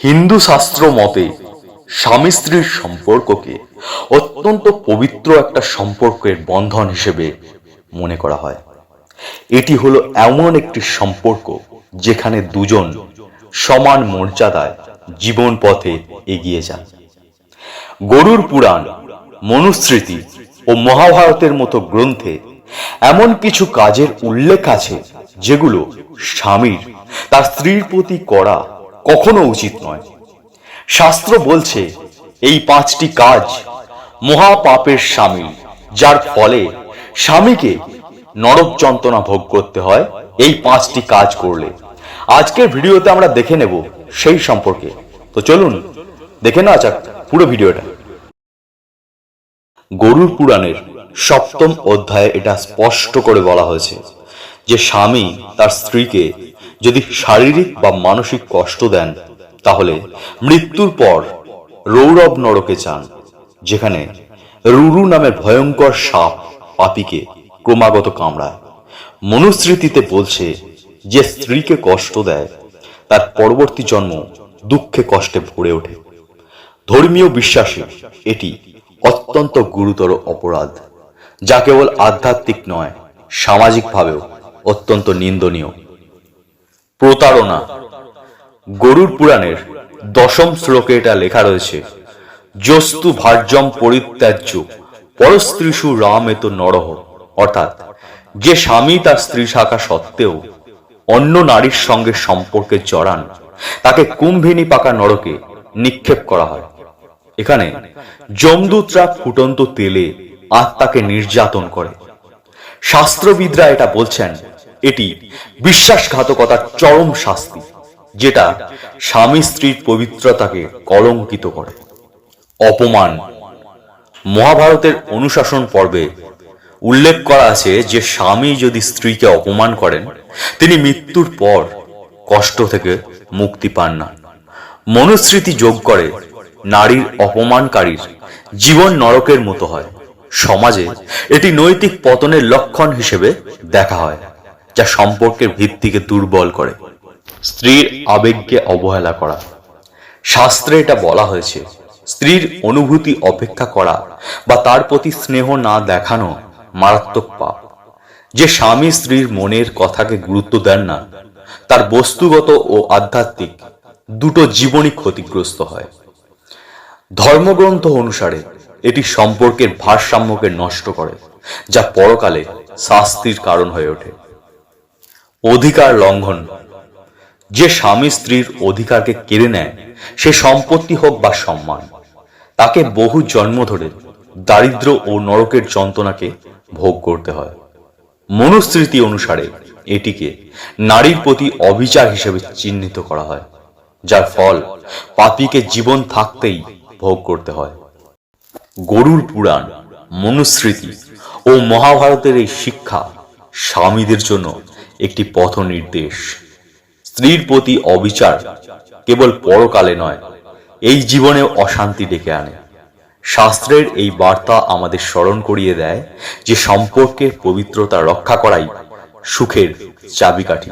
হিন্দু শাস্ত্র মতে, স্বামী স্ত্রীর সম্পর্ককে অত্যন্ত পবিত্র একটা সম্পর্কের বন্ধন হিসেবে মনে করা হয়। এটি হলো এমন একটি সম্পর্ক যেখানে দুজন সমান মর্যাদায় জীবন পথে এগিয়ে যান। গরুর পুরাণ, মনুস্মৃতি ও মহাভারতের মতো গ্রন্থে এমন কিছু কাজের উল্লেখ আছে যেগুলো স্বামীর, তার স্ত্রীর প্রতি করা কখনো উচিত নয়। শাস্ত্র বলছে, এই পাঁচটি কাজ মহাপাপের সামিল, যার ফলে স্বামীকে নরক যন্ত্রণা ভোগ করতে হয়, এই পাঁচটি কাজ করলে। আজকের ভিডিওতে আমরা দেখে নেব সেই সম্পর্কে। তো চলুন, দেখে নেওয়া যাক পুরো ভিডিওটা। গরুর পুরাণের সপ্তম অধ্যায়ে এটা স্পষ্ট করে বলা হয়েছে যে স্বামী তার স্ত্রীকে যদি শারীরিক বা মানসিক কষ্ট দেন, তাহলে মৃত্যুর পর রৌরব নরকে চান, যেখানে রুরু নামের ভয়ঙ্কর সাপ পাপিকে ক্রমাগত কামড়ায়। মনুস্মৃতিতে বলছে যে স্ত্রীকে কষ্ট দেয়, তার পরবর্তী জন্ম দুঃখে কষ্টে ভরে ওঠে। ধর্মীয় বিশ্বাসে এটি অত্যন্ত গুরুতর অপরাধ, যা কেবল আধ্যাত্মিক নয়, সামাজিকভাবেও অত্যন্ত নিন্দনীয়। প্রতারণা। গরুর পুরাণের দশম শ্লোকে এটা লেখা রয়েছে জস্তু ভার্যম পরিত্যাজ্য, পরস্ত্রীষু রাম এত নরহ। অর্থাৎ, যে স্বামী তার স্ত্রী থাকা সত্ত্বেও অন্য নারীর সঙ্গে সম্পর্কে জড়ান, তাকে কুম্ভিনী পাকা নরকে নিক্ষেপ করা হয়। এখানে যমদূতরা ফুটন্ত তেলে আত্মাকে নির্যাতন করে। শাস্ত্রবিদরা এটা বলছেন এটি বিশ্বাসঘাতকতার চরম শাস্তি, যেটা স্বামী স্ত্রীর পবিত্রতাকে কলঙ্কিত করে। অপমান। মহাভারতের অনুশাসন পর্বে উল্লেখ করা আছে যে স্বামী যদি স্ত্রীকে অপমান করেন, তিনি মৃত্যুর পর কষ্ট থেকে মুক্তি পান না। মনুস্মৃতি যোগ করে নারীর অপমানকারীর জীবন নরকের মতো হয়। সমাজে এটি নৈতিক পতনের লক্ষণ হিসেবে দেখা হয়। যা সম্পর্কের ভিত্তিকে দুর্বল করে। স্ত্রীর আবেগকে অবহেলা করা। শাস্ত্রে এটা বলা হয়েছে, স্ত্রীর অনুভূতি অপেক্ষা করা বা তার প্রতি স্নেহ না দেখানো মারাত্মক পাপ। যে স্বামী স্ত্রীর মনের কথাকে গুরুত্ব দেন না, তার বস্তুগত ও আধ্যাত্মিক দুটো জীবনই ক্ষতিগ্রস্ত হয়। ধর্মগ্রন্থ অনুসারে এটি সম্পর্কের ভারসাম্যকে নষ্ট করে, যা পরকালে শাস্তির কারণ হয়ে ওঠে। অধিকার লঙ্ঘন। যে স্বামী স্ত্রীর অধিকারকে কেড়ে নেয়, সে সম্পত্তি হোক বা সম্মান, তাকে বহু জন্ম ধরে দারিদ্র ও নরকের যন্ত্রণাকে ভোগ করতে হয়। মনুস্মৃতি অনুসারে এটিকে নারীর প্রতি অবিচার হিসেবে চিহ্নিত করা হয়, যার ফল পাপীকে জীবন থাকতেই ভোগ করতে হয়। গরুর পুরাণ মনুস্মৃতি ও মহাভারতের এই শিক্ষা স্বামীদের জন্য একটি পথ নির্দেশ স্ত্রীর প্রতি অবিচার কেবল পরকালে নয়, এই জীবনে অশান্তি ডেকে আনে। শাস্ত্রের এই বার্তা আমাদের স্মরণ করিয়ে দেয় যে সম্পর্কের পবিত্রতা রক্ষা করাই সুখের চাবিকাঠি।